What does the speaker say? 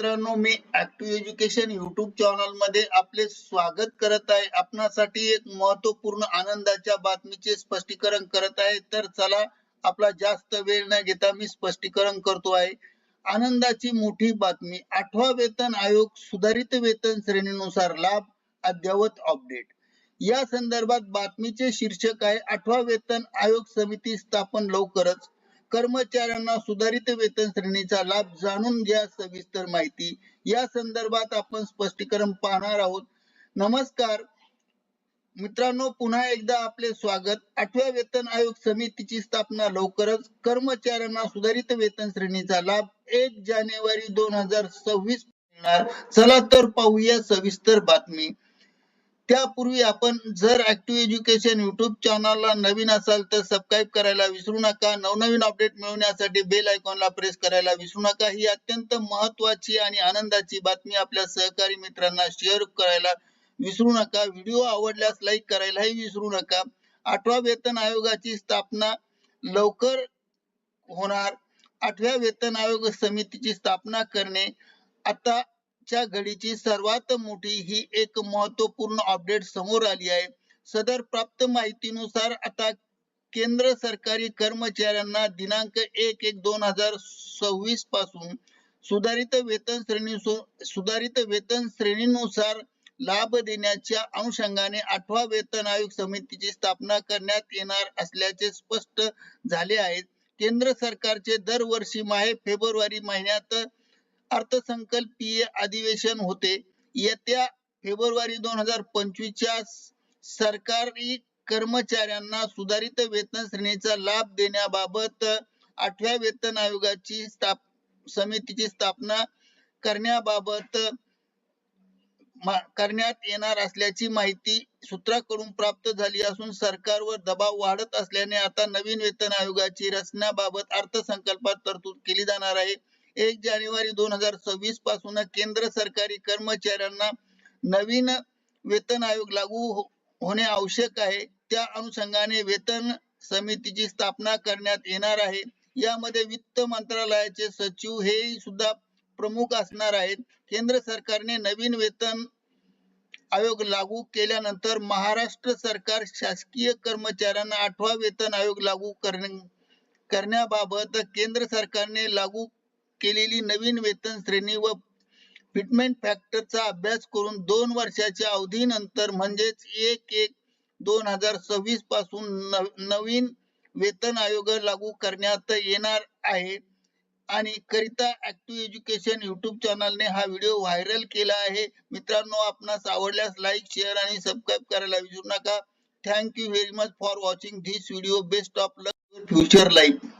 मित्रांनो मी active education YouTube चॅनलमध्ये आपले स्वागत करत आहे. आपणासाठी एक महत्त्वपूर्ण आनंदाच्या बातमीचे स्पष्टीकरण करत आहे. तर चला आपला जास्त वेळ न घेता मी स्पष्टीकरण करतो आहे. आनंदाची मोठी बातमी आठवा वेतन आयोग सुधारित वेतन श्रेणीनुसार लाभ अद्ययावत अपडेट या संदर्भात बातमीचे शीर्षक आहे आठवा वेतन आयोग समिती स्थापन लवकरच. कर्मचाऱ्यांना सुधारित वेतन श्रेणीचा लाभ जाणून घ्या सविस्तर माहिती. या संदर्भात आपण स्पष्टीकरण पाहणार आहोत. नमस्कार. मित्रांनो पुन्हा एकदा आपले स्वागत. आठव्या वेतन आयोग समितीची स्थापना लवकरच. कर्मचाऱ्यांना सुधारित वेतन श्रेणीचा लाभ एक जानेवारी दोन हजार सव्वीस चला तर पाहूया सविस्तर बातमी. त्यापूर्वी आपण जर ऍक्टिव्ह एज्युकेशन युट्यूब चॅनलला नवीन असाल तर सबस्क्राईब करायला विसरू नका. नवनवीन अपडेट मिळवण्यासाठी बेल आयकॉनला प्रेस करायला विसरू नका. ही अत्यंत महत्वाची आणि आनंदाची बातमी आपल्या सहकारी मित्रांना शेअर करायला विसरू नका. व्हिडिओ आवडल्यास लाईक करायलाही विसरू नका. आठवा वेतन आयोगाची स्थापना लवकर होणार. आठव्या वेतन आयोग समितीची स्थापना करणे. आता आजच्या घडीची सर्वात मोठी ही एक महत्त्वपूर्ण अपडेट समोर आली आहे. सदर प्राप्त माहितीनुसार आता केंद्र सरकारी कर्मचाऱ्यांना दिनांक एक एक दोन हजार सव्वीसपासून सुधारित वेतन श्रेणी सुधारित वेतन श्रेणीनुसार लाभ देण्याच्या अनुषंगाने आठवा वेतन आयोग समितीची स्थापना करण्यात येणार असल्याचे स्पष्ट झाले आहे. केंद्र सरकारचे दरवर्षी माहे फेब्रुवारी महिन्यात अर्थसंकल्पीय अधिवेशन होते. येत्या फेब्रुवारी दोन हजार पंचवीसच्या सरकारी कर्मचाऱ्यांना सुधारित वेतन श्रेणीचा लाभ देण्याबाबत आठव्या वेतन आयोगाची स्थाप समितीची स्थापना करण्याबाबत करण्यात येणार असल्याची माहिती सूत्राकडून प्राप्त झाली असून सरकारवर दबाव वाढत असल्याने आता नवीन वेतन आयोगाची रचनाबाबत अर्थसंकल्पात तरतूद केली जाणार आहे. एक जानेवारी दोन हजार सव्वीसपासून केंद्र सरकारी कर्मचाऱ्यांना नवीन वेतन आयोग लागू हो-, होणे आवश्यक आहे. त्या अनुषंगाने वेतन समितीची स्थापना करण्यात येणार आहे. यामध्ये वित्त मंत्रालयाचे सचिव हे सुद्धा प्रमुख असणार आहेत. केंद्र सरकारने नवीन वेतन आयोग लागू केल्यानंतर महाराष्ट्र सरकार शासकीय कर्मचाऱ्यांना आठवा वेतन आयोग लागू करण्याबाबत केंद्र सरकारने लागू केलेली नवीन वेतन श्रेणी व फिटमेंट फॅक्टरचा अभ्यास करून दोन वर्षाच्या अवधीनंतर म्हणजेच एक एक दोन हजार सव्वीसपासून नवीन वेतन आयोग लागू करण्यात येणार आहे. आणि करिता ऍक्टिव्ह एज्युकेशन युट्यूब चॅनलने हा व्हिडिओ व्हायरल केला आहे. मित्रांनो आपणास आवडल्यास लाईक शेअर आणि सबस्क्राईब करायला विसरू नका. Thank you very much for watching this video best of luck future life